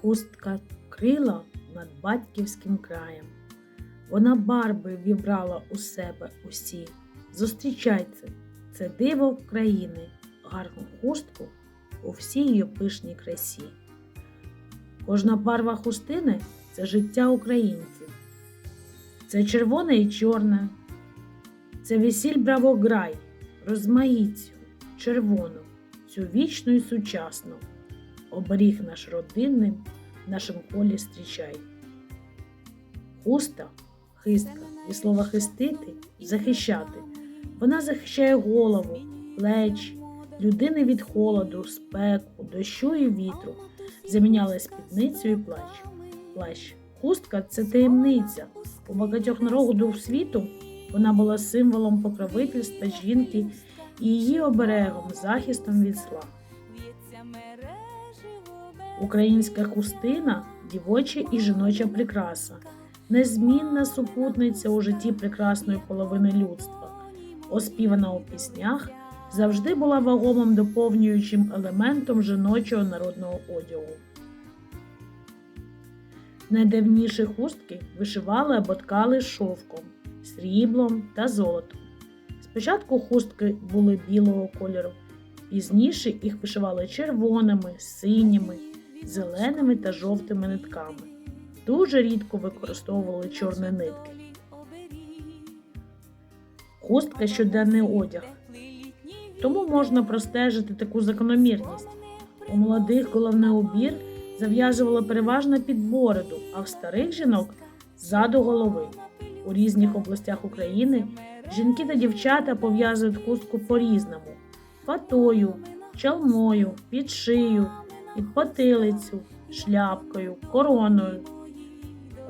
Хустка крила над батьківським краєм. Вона барби вібрала у себе усі. Зустрічайте, це диво країни, гарну хустку у всій її пишній красі. Кожна барва хустини це життя українців. Це червоне і чорне, це весіль бравограй, розмаїцю, червону, цю вічну і сучасну. Оберіг наш родинним, в нашому полі зустрічай. Хуста, хистка і слово хистити захищати. Вона захищає голову, плечі, людини від холоду, спеку, дощу і вітру. Заміняла спідницю і плащ. Плащ. Хустка це таємниця. У багатьох народів світу вона була символом покровительства жінки і її оберегом, захистом від зла. Українська хустина дівоча і жіноча прикраса, незмінна супутниця у житті прекрасної половини людства, оспівана у піснях, завжди була вагомим доповнюючим елементом жіночого народного одягу. Найдавніші хустки вишивали або ткали шовком, сріблом та золотом. Спочатку хустки були білого кольору, пізніше їх вишивали червоними, синіми, зеленими та жовтими нитками. Дуже рідко використовували чорні нитки. Хустка щоденний одяг. Тому можна простежити таку закономірність. У молодих головний убір зав'язували переважно під бороду, а в старих жінок ззаду голови. У різних областях України жінки та дівчата пов'язують хустку по-різному: фатою, чалмою, під шию, під потилицю, шляпкою, короною.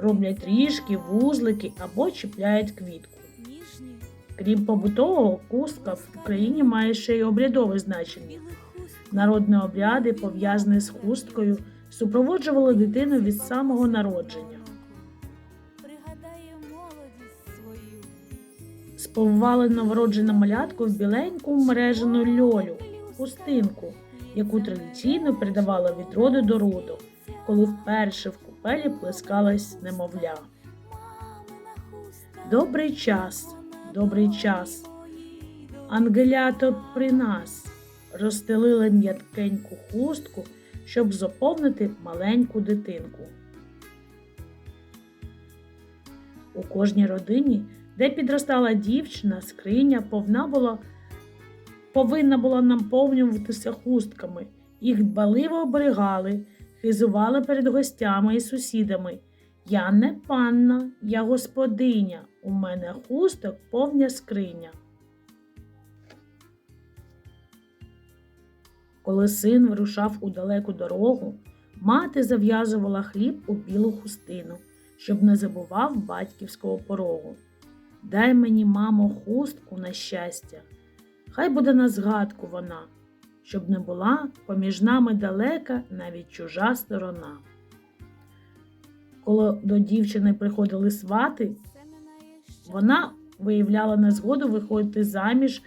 Роблять ріжки, вузлики або чіпляють квітку. Крім побутового, хустка в Україні має ще й обрядове значення. Народні обряди, пов'язані з хусткою, супроводжували дитину від самого народження. Сповивали новороджену малятку в біленьку мережену льолю, хустинку, яку традиційно передавали від роду до роду, коли вперше в купелі плескалась немовля. Добрий час, добрий час. Ангелято при нас розстелили м'яткеньку хустку, щоб заповнити маленьку дитинку. У кожній родині, де підростала дівчина, скриня повна була, повинна була наповнюватися хустками. Їх дбаливо оберігали, хизували перед гостями і сусідами. Я не панна, я господиня, у мене хусток повня скриня. Коли син вирушав у далеку дорогу, мати зав'язувала хліб у білу хустину, щоб не забував батьківського порогу. Дай мені, мамо, хустку на щастя, хай буде на згадку вона, щоб не була поміж нами далека навіть чужа сторона. Коли до дівчини приходили свати, вона виявляла незгоду виходити заміж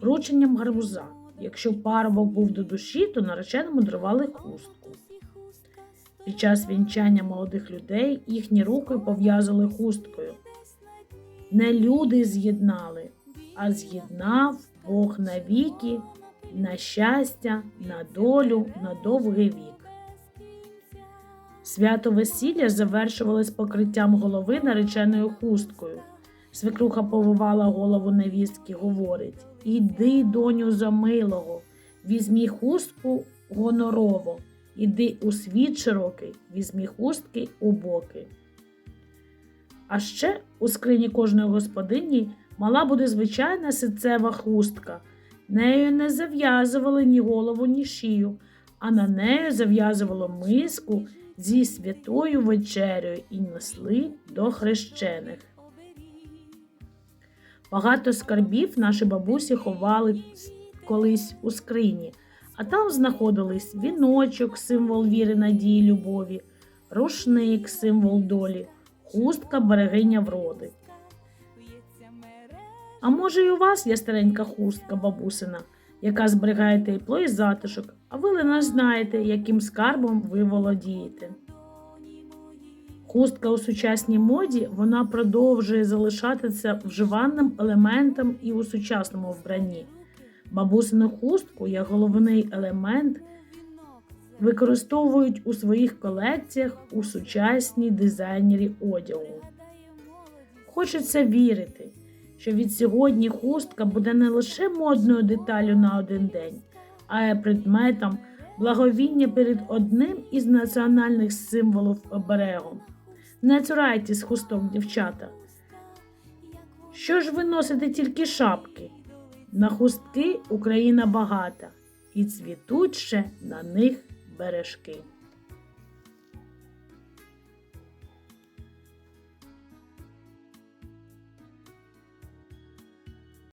врученням гарбуза. Якщо парубок був до душі, то нареченому дарували хустку. Під час вінчання молодих людей їхні руки пов'язали хусткою. Не люди з'єднали, а з'єднав Бог навіки, на щастя, на долю, на довгий вік. Свято весілля завершувалось покриттям голови нареченою хусткою. Свекруха повивала голову невістки, говорить Іди, доню, за милого, візьмі хустку гонорово, іди у світ широкий, візьмі хустки у боки. А ще у скрині кожної господині мала буде звичайна ситцева хустка. Нею не зав'язували ні голову, ні шию, а на нею зав'язувало миску зі святою вечерею і несли до хрещених. Багато скарбів наші бабусі ховали колись у скрині, а там знаходились віночок, символ віри, надії, любові, рушник, символ долі, хустка, берегиня вроди. А може, і у вас є старенька хустка бабусина, яка зберігає тепло і затишок, а ви не знаєте, яким скарбом ви володієте. Хустка у сучасній моді вона продовжує залишатися вживаним елементом і у сучасному вбранні. Бабусину хустку як головний елемент використовують у своїх колекціях у сучасній дизайнері одягу. Хочеться вірити, що від сьогодні хустка буде не лише модною деталю на один день, а й предметом благовіння перед одним із національних символів оберегу. Не цурайтесь хусток, дівчата. Що ж ви носите тільки шапки? На хустки Україна багата, і цвітуть ще на них бережки.